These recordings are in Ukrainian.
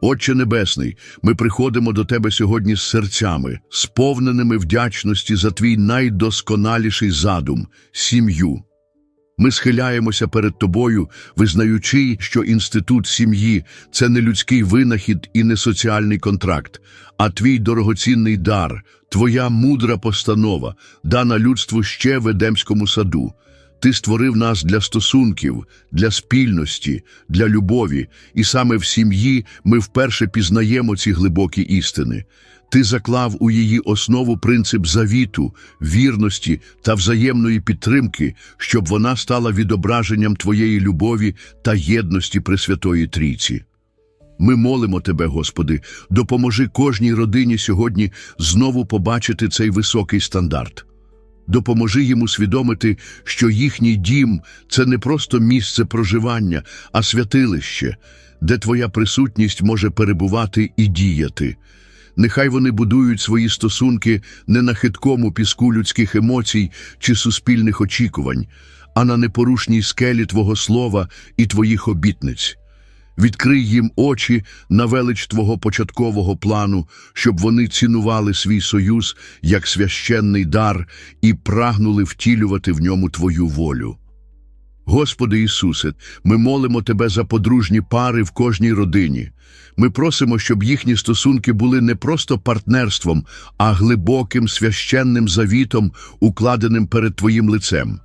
Отче Небесний, ми приходимо до Тебе сьогодні з серцями, сповненими вдячності за Твій найдосконаліший задум сім'ю. Ми схиляємося перед Тобою, визнаючи, що інститут сім'ї це не людський винахід і не соціальний контракт, а твій дорогоцінний дар, твоя мудра постанова, дана людству ще в Едемському саду. Ти створив нас для стосунків, для спільності, для любові, і саме в сім'ї ми вперше пізнаємо ці глибокі істини. Ти заклав у її основу принцип завіту, вірності та взаємної підтримки, щоб вона стала відображенням твоєї любові та єдності Пресвятої Трійці. Ми молимо Тебе, Господи, допоможи кожній родині сьогодні знову побачити цей високий стандарт. Допоможи їм усвідомити, що їхній дім це не просто місце проживання, а святилище, де Твоя присутність може перебувати і діяти. Нехай вони будують свої стосунки не на хиткому піску людських емоцій чи суспільних очікувань, а на непорушній скелі Твого слова і Твоїх обітниць. Відкрий їм очі на велич Твого початкового плану, щоб вони цінували свій союз як священний дар і прагнули втілювати в ньому Твою волю. Господи Ісусе, ми молимо Тебе за подружні пари в кожній родині. Ми просимо, щоб їхні стосунки були не просто партнерством, а глибоким священним завітом, укладеним перед Твоїм лицем.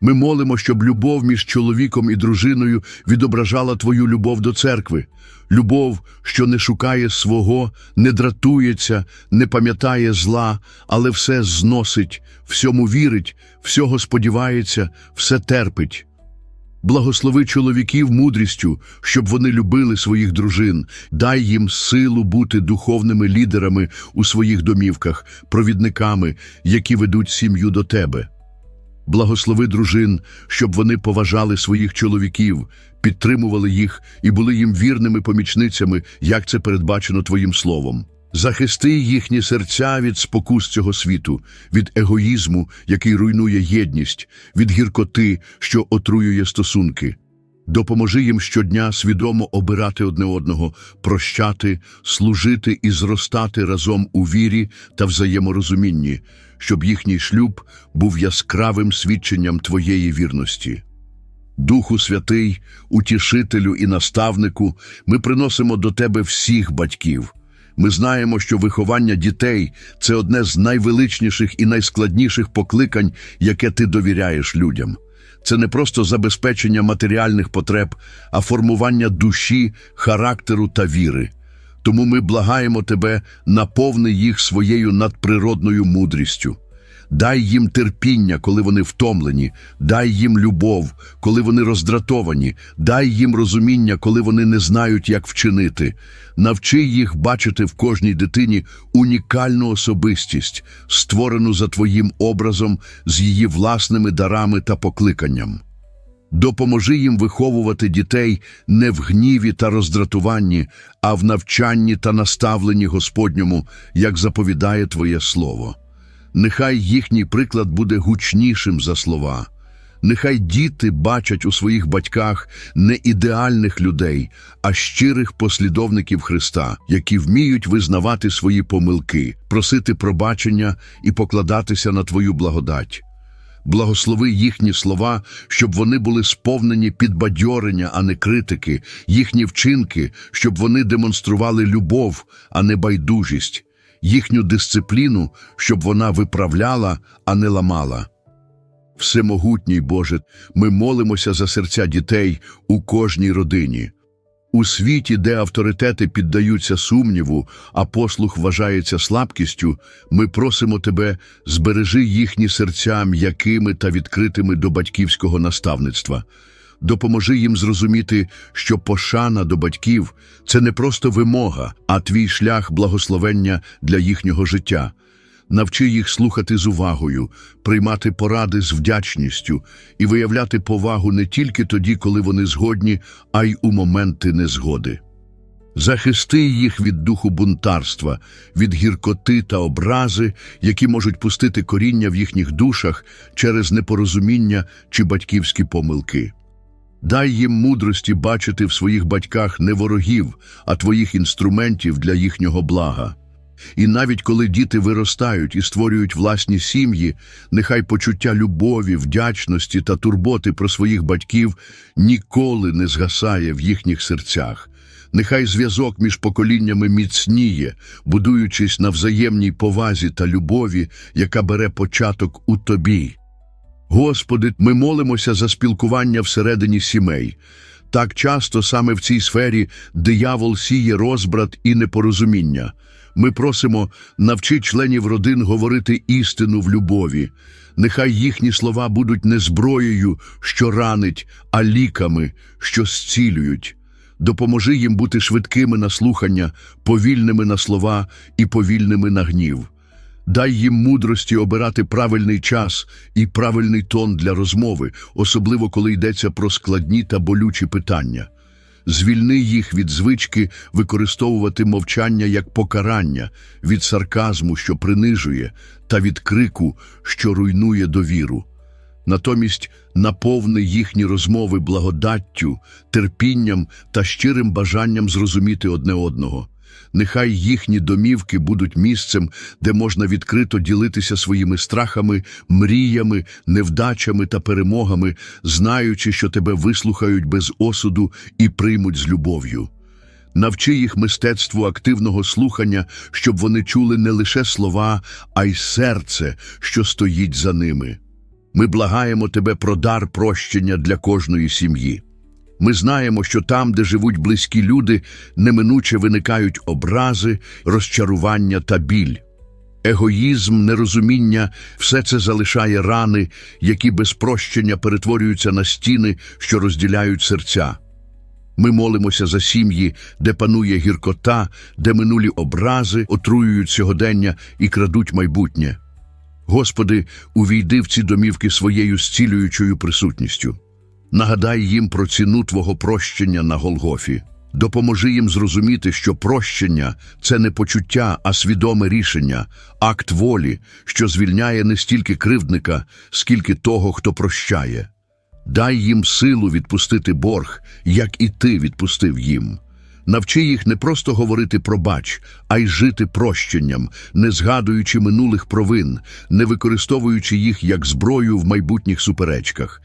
Ми молимо, щоб любов між чоловіком і дружиною відображала Твою любов до церкви, любов, що не шукає свого, не дратується, не пам'ятає зла, але все зносить, всьому вірить, всього сподівається, все терпить. Благослови чоловіків мудрістю, щоб вони любили своїх дружин, дай їм силу бути духовними лідерами у своїх домівках, провідниками, які ведуть сім'ю до тебе. Благослови дружин, щоб вони поважали своїх чоловіків, підтримували їх і були їм вірними помічницями, як це передбачено Твоїм словом. Захисти їхні серця від спокус цього світу, від егоїзму, який руйнує єдність, від гіркоти, що отруює стосунки. Допоможи їм щодня свідомо обирати одне одного, прощати, служити і зростати разом у вірі та взаєморозумінні, щоб їхній шлюб був яскравим свідченням Твоєї вірності. Духу Святий, утішителю і наставнику, ми приносимо до Тебе всіх батьків. Ми знаємо, що виховання дітей це одне з найвеличніших і найскладніших покликань, яке ти довіряєш людям. Це не просто забезпечення матеріальних потреб, а формування душі, характеру та віри. Тому ми благаємо тебе, наповни їх своєю надприродною мудрістю. Дай їм терпіння, коли вони втомлені, дай їм любов, коли вони роздратовані, дай їм розуміння, коли вони не знають, як вчинити. Навчи їх бачити в кожній дитині унікальну особистість, створену за твоїм образом, з її власними дарами та покликанням. Допоможи їм виховувати дітей не в гніві та роздратуванні, а в навчанні та наставленні Господньому, як заповідає Твоє Слово. Нехай їхній приклад буде гучнішим за слова. Нехай діти бачать у своїх батьках не ідеальних людей, а щирих послідовників Христа, які вміють визнавати свої помилки, просити пробачення і покладатися на Твою благодать. Благослови їхні слова, щоб вони були сповнені підбадьорення, а не критики, їхні вчинки, щоб вони демонстрували любов, а не байдужість, їхню дисципліну, щоб вона виправляла, а не ламала. Всемогутній Боже, ми молимося за серця дітей у кожній родині. У світі, де авторитети піддаються сумніву, а послух вважається слабкістю, ми просимо Тебе, збережи їхні серця м'якими та відкритими до батьківського наставництва. Допоможи їм зрозуміти, що пошана до батьків це не просто вимога, а твій шлях благословення для їхнього життя. Навчи їх слухати з увагою, приймати поради з вдячністю і виявляти повагу не тільки тоді, коли вони згодні, а й у моменти незгоди. Захисти їх від духу бунтарства, від гіркоти та образи, які можуть пустити коріння в їхніх душах через непорозуміння чи батьківські помилки. Дай їм мудрості бачити в своїх батьках не ворогів, а твоїх інструментів для їхнього блага. І навіть коли діти виростають і створюють власні сім'ї, нехай почуття любові, вдячності та турботи про своїх батьків ніколи не згасає в їхніх серцях. Нехай зв'язок між поколіннями міцніє, будуючись на взаємній повазі та любові, яка бере початок у тобі. Господи, ми молимося за спілкування всередині сімей. Так часто саме в цій сфері диявол сіє розбрат і непорозуміння. Ми просимо навчи членів родин говорити істину в любові. Нехай їхні слова будуть не зброєю, що ранить, а ліками, що зцілюють. Допоможи їм бути швидкими на слухання, повільними на слова і повільними на гнів. Дай їм мудрості обирати правильний час і правильний тон для розмови, особливо коли йдеться про складні та болючі питання. Звільни їх від звички використовувати мовчання як покарання, від сарказму, що принижує, та від крику, що руйнує довіру. Натомість наповни їхні розмови благодаттю, терпінням та щирим бажанням зрозуміти одне одного. Нехай їхні домівки будуть місцем, де можна відкрито ділитися своїми страхами, мріями, невдачами та перемогами, знаючи, що тебе вислухають без осуду і приймуть з любов'ю. Навчи їх мистецтву активного слухання, щоб вони чули не лише слова, а й серце, що стоїть за ними. Ми благаємо тебе про дар прощення для кожної сім'ї. Ми знаємо, що там, де живуть близькі люди, неминуче виникають образи, розчарування та біль. Егоїзм, нерозуміння все це залишає рани, які без прощення перетворюються на стіни, що розділяють серця. Ми молимося за сім'ї, де панує гіркота, де минулі образи отруюють сьогодення і крадуть майбутнє. Господи, увійди в ці домівки своєю зцілюючою присутністю. Нагадай їм про ціну Твого прощення на Голгофі. Допоможи їм зрозуміти, що прощення це не почуття, а свідоме рішення, акт волі, що звільняє не стільки кривдника, скільки того, хто прощає. Дай їм силу відпустити борг, як і ти відпустив їм. Навчи їх не просто говорити про бач, а й жити прощенням, не згадуючи минулих провин, не використовуючи їх як зброю в майбутніх суперечках.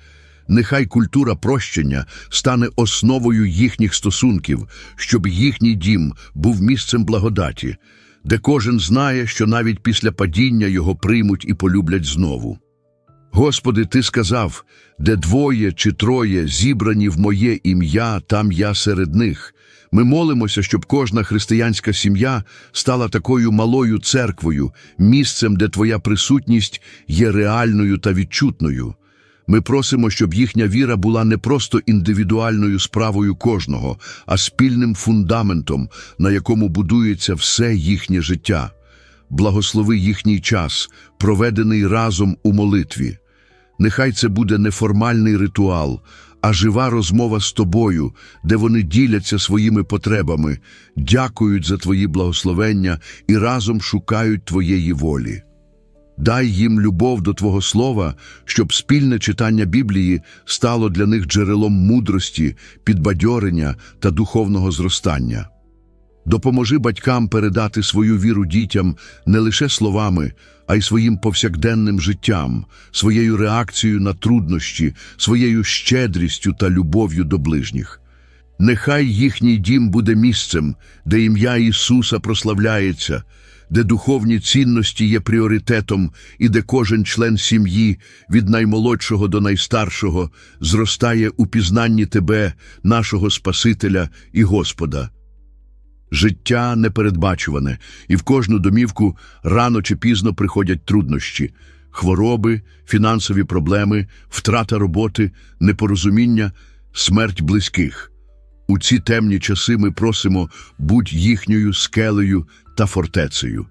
Нехай культура прощення стане основою їхніх стосунків, щоб їхній дім був місцем благодаті, де кожен знає, що навіть після падіння його приймуть і полюблять знову. Господи, Ти сказав, де двоє чи троє зібрані в моє ім'я, там я серед них. Ми молимося, щоб кожна християнська сім'я стала такою малою церквою, місцем, де Твоя присутність є реальною та відчутною. Ми просимо, щоб їхня віра була не просто індивідуальною справою кожного, а спільним фундаментом, на якому будується все їхнє життя. Благослови їхній час, проведений разом у молитві. Нехай це буде не формальний ритуал, а жива розмова з тобою, де вони діляться своїми потребами, дякують за твої благословення і разом шукають твоєї волі. Дай їм любов до Твого Слова, щоб спільне читання Біблії стало для них джерелом мудрості, підбадьорення та духовного зростання. Допоможи батькам передати свою віру дітям не лише словами, а й своїм повсякденним життям, своєю реакцією на труднощі, своєю щедрістю та любов'ю до ближніх. Нехай їхній дім буде місцем, де ім'я Ісуса прославляється, де духовні цінності є пріоритетом і де кожен член сім'ї, від наймолодшого до найстаршого, зростає у пізнанні Тебе, нашого Спасителя і Господа. Життя непередбачуване, і в кожну домівку рано чи пізно приходять труднощі, хвороби, фінансові проблеми, втрата роботи, непорозуміння, смерть близьких. У ці темні часи ми просимо будь їхньою скелею та фортецею.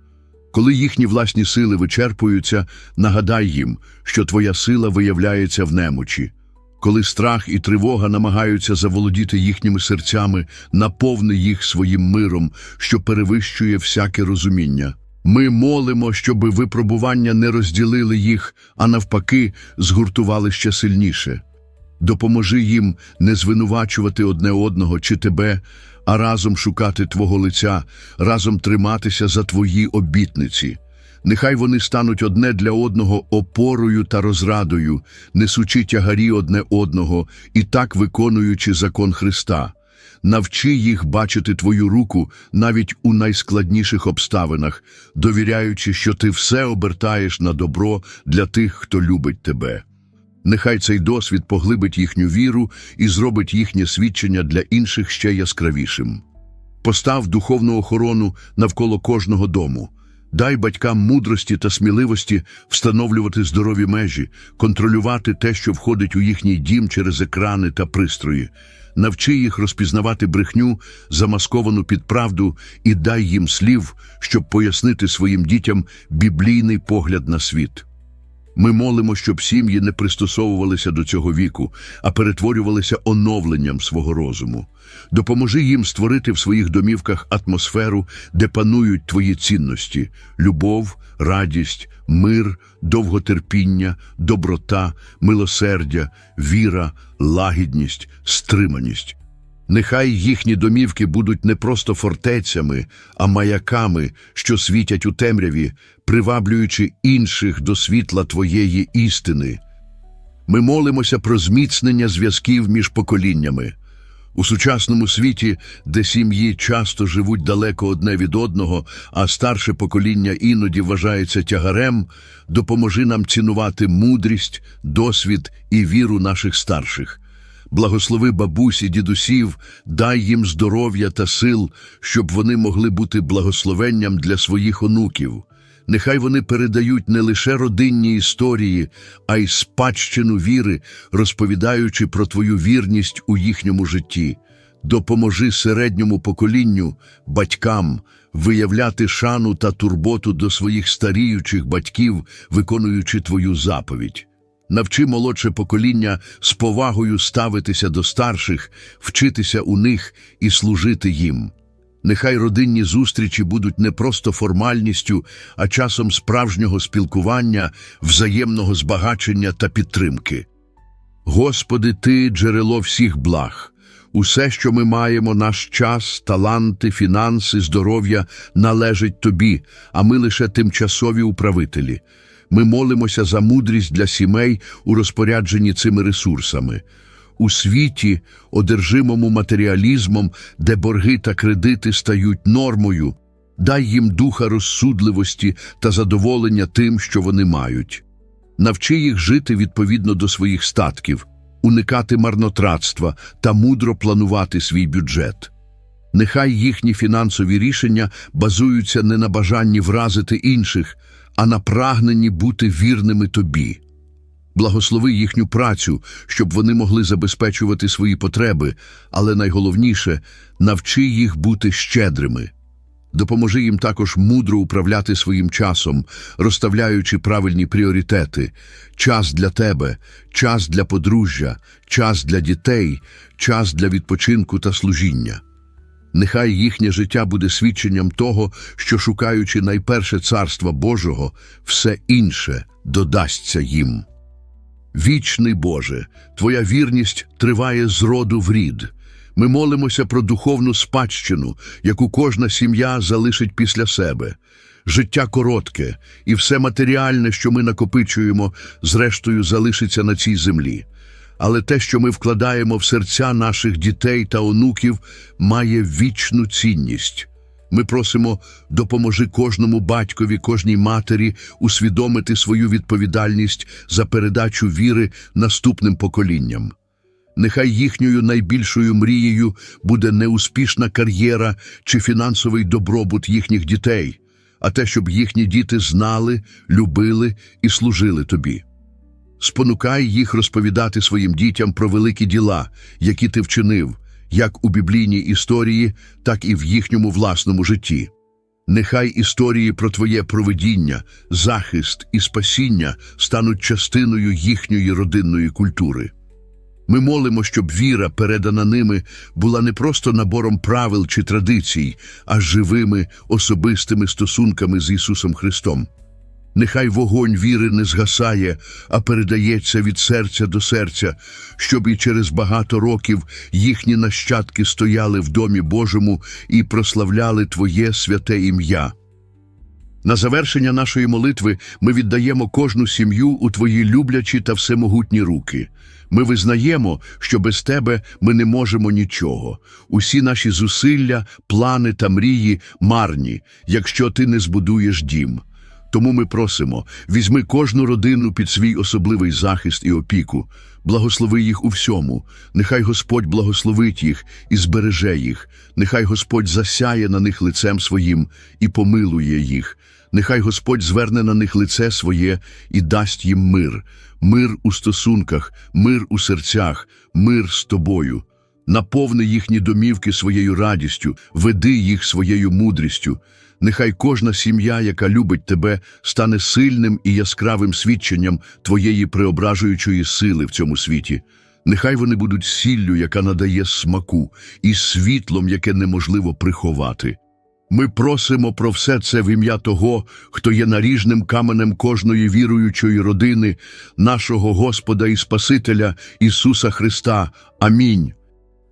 Коли їхні власні сили вичерпуються, нагадай їм, що твоя сила виявляється в немочі. Коли страх і тривога намагаються заволодіти їхніми серцями, наповни їх своїм миром, що перевищує всяке розуміння. Ми молимо, щоби випробування не розділили їх, а навпаки, згуртували ще сильніше. Допоможи їм не звинувачувати одне одного чи тебе, а разом шукати Твого лиця, разом триматися за Твої обітниці. Нехай вони стануть одне для одного опорою та розрадою, несучи тягарі одне одного і так виконуючи закон Христа. Навчи їх бачити Твою руку навіть у найскладніших обставинах, довіряючи, що Ти все обертаєш на добро для тих, хто любить Тебе. Нехай цей досвід поглибить їхню віру і зробить їхнє свідчення для інших ще яскравішим. Постав духовну охорону навколо кожного дому. Дай батькам мудрості та сміливості встановлювати здорові межі, контролювати те, що входить у їхній дім через екрани та пристрої. Навчи їх розпізнавати брехню, замасковану під правду, і дай їм слів, щоб пояснити своїм дітям біблійний погляд на світ. Ми молимо, щоб сім'ї не пристосовувалися до цього віку, а перетворювалися оновленням свого розуму. Допоможи їм створити в своїх домівках атмосферу, де панують твої цінності: любов, радість, мир, довготерпіння, доброта, милосердя, віра, лагідність, стриманість. Нехай їхні домівки будуть не просто фортецями, а маяками, що світять у темряві, приваблюючи інших до світла Твоєї істини. Ми молимося про зміцнення зв'язків між поколіннями. У сучасному світі, де сім'ї часто живуть далеко одне від одного, а старше покоління іноді вважається тягарем, допоможи нам цінувати мудрість, досвід і віру наших старших. Благослови бабусі, дідусів, дай їм здоров'я та сил, щоб вони могли бути благословенням для своїх онуків. Нехай вони передають не лише родинні історії, а й спадщину віри, розповідаючи про твою вірність у їхньому житті. Допоможи середньому поколінню, батькам, виявляти шану та турботу до своїх старіючих батьків, виконуючи твою заповідь. Навчи молодше покоління з повагою ставитися до старших, вчитися у них і служити їм. Нехай родинні зустрічі будуть не просто формальністю, а часом справжнього спілкування, взаємного збагачення та підтримки. Господи, Ти – джерело всіх благ. Усе, що ми маємо, наш час, таланти, фінанси, здоров'я, належить Тобі, а ми лише тимчасові управителі. Ми молимося за мудрість для сімей у розпорядженні цими ресурсами. У світі, одержимому матеріалізмом, де борги та кредити стають нормою, дай їм духа розсудливості та задоволення тим, що вони мають. Навчи їх жити відповідно до своїх статків, уникати марнотратства та мудро планувати свій бюджет. Нехай їхні фінансові рішення базуються не на бажанні вразити інших, а на прагненні бути вірними тобі. Благослови їхню працю, щоб вони могли забезпечувати свої потреби, але найголовніше навчи їх бути щедрими. Допоможи їм також мудро управляти своїм часом, розставляючи правильні пріоритети: час для тебе, час для подружжя, час для дітей, час для відпочинку та служіння. Нехай їхнє життя буде свідченням того, що, шукаючи найперше царства Божого, все інше додасться їм. Вічний Боже, Твоя вірність триває з роду в рід. Ми молимося про духовну спадщину, яку кожна сім'я залишить після себе. Життя коротке, і все матеріальне, що ми накопичуємо, зрештою залишиться на цій землі. Але те, що ми вкладаємо в серця наших дітей та онуків, має вічну цінність. Ми просимо, допоможи кожному батькові, кожній матері усвідомити свою відповідальність за передачу віри наступним поколінням. Нехай їхньою найбільшою мрією буде не успішна кар'єра чи фінансовий добробут їхніх дітей, а те, щоб їхні діти знали, любили і служили тобі. Спонукай їх розповідати своїм дітям про великі діла, які ти вчинив, як у біблійній історії, так і в їхньому власному житті. Нехай історії про твоє проведіння, захист і спасіння стануть частиною їхньої родинної культури. Ми молимо, щоб віра, передана ними, була не просто набором правил чи традицій, а живими особистими стосунками з Ісусом Христом. Нехай вогонь віри не згасає, а передається від серця до серця, щоб і через багато років їхні нащадки стояли в домі Божому і прославляли Твоє святе ім'я. На завершення нашої молитви ми віддаємо кожну сім'ю у Твої люблячі та всемогутні руки. Ми визнаємо, що без Тебе ми не можемо нічого. Усі наші зусилля, плани та мрії марні, якщо Ти не збудуєш дім. Тому ми просимо, візьми кожну родину під свій особливий захист і опіку, благослови їх у всьому, нехай Господь благословить їх і збереже їх, нехай Господь засяє на них лицем своїм і помилує їх, нехай Господь зверне на них лице своє і дасть їм мир, мир у стосунках, мир у серцях, мир з тобою. Наповни їхні домівки своєю радістю, веди їх своєю мудрістю. Нехай кожна сім'я, яка любить тебе, стане сильним і яскравим свідченням твоєї преображуючої сили в цьому світі. Нехай вони будуть сіллю, яка надає смаку, і світлом, яке неможливо приховати. Ми просимо про все це в ім'я того, хто є наріжним каменем кожної віруючої родини, нашого Господа і Спасителя Ісуса Христа. Амінь.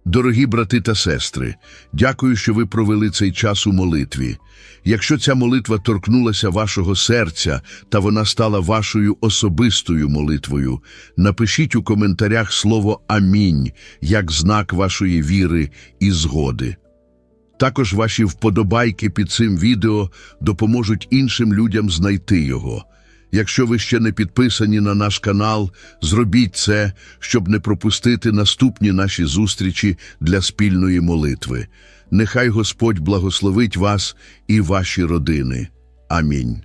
Дорогі брати та сестри, дякую, що ви провели цей час у молитві. Якщо ця молитва торкнулася вашого серця та вона стала вашою особистою молитвою, напишіть у коментарях слово Амінь як знак вашої віри і згоди. Також ваші вподобайки під цим відео допоможуть іншим людям знайти його. Якщо ви ще не підписані на наш канал, зробіть це, щоб не пропустити наступні наші зустрічі для спільної молитви. Нехай Господь благословить вас і ваші родини. Амінь.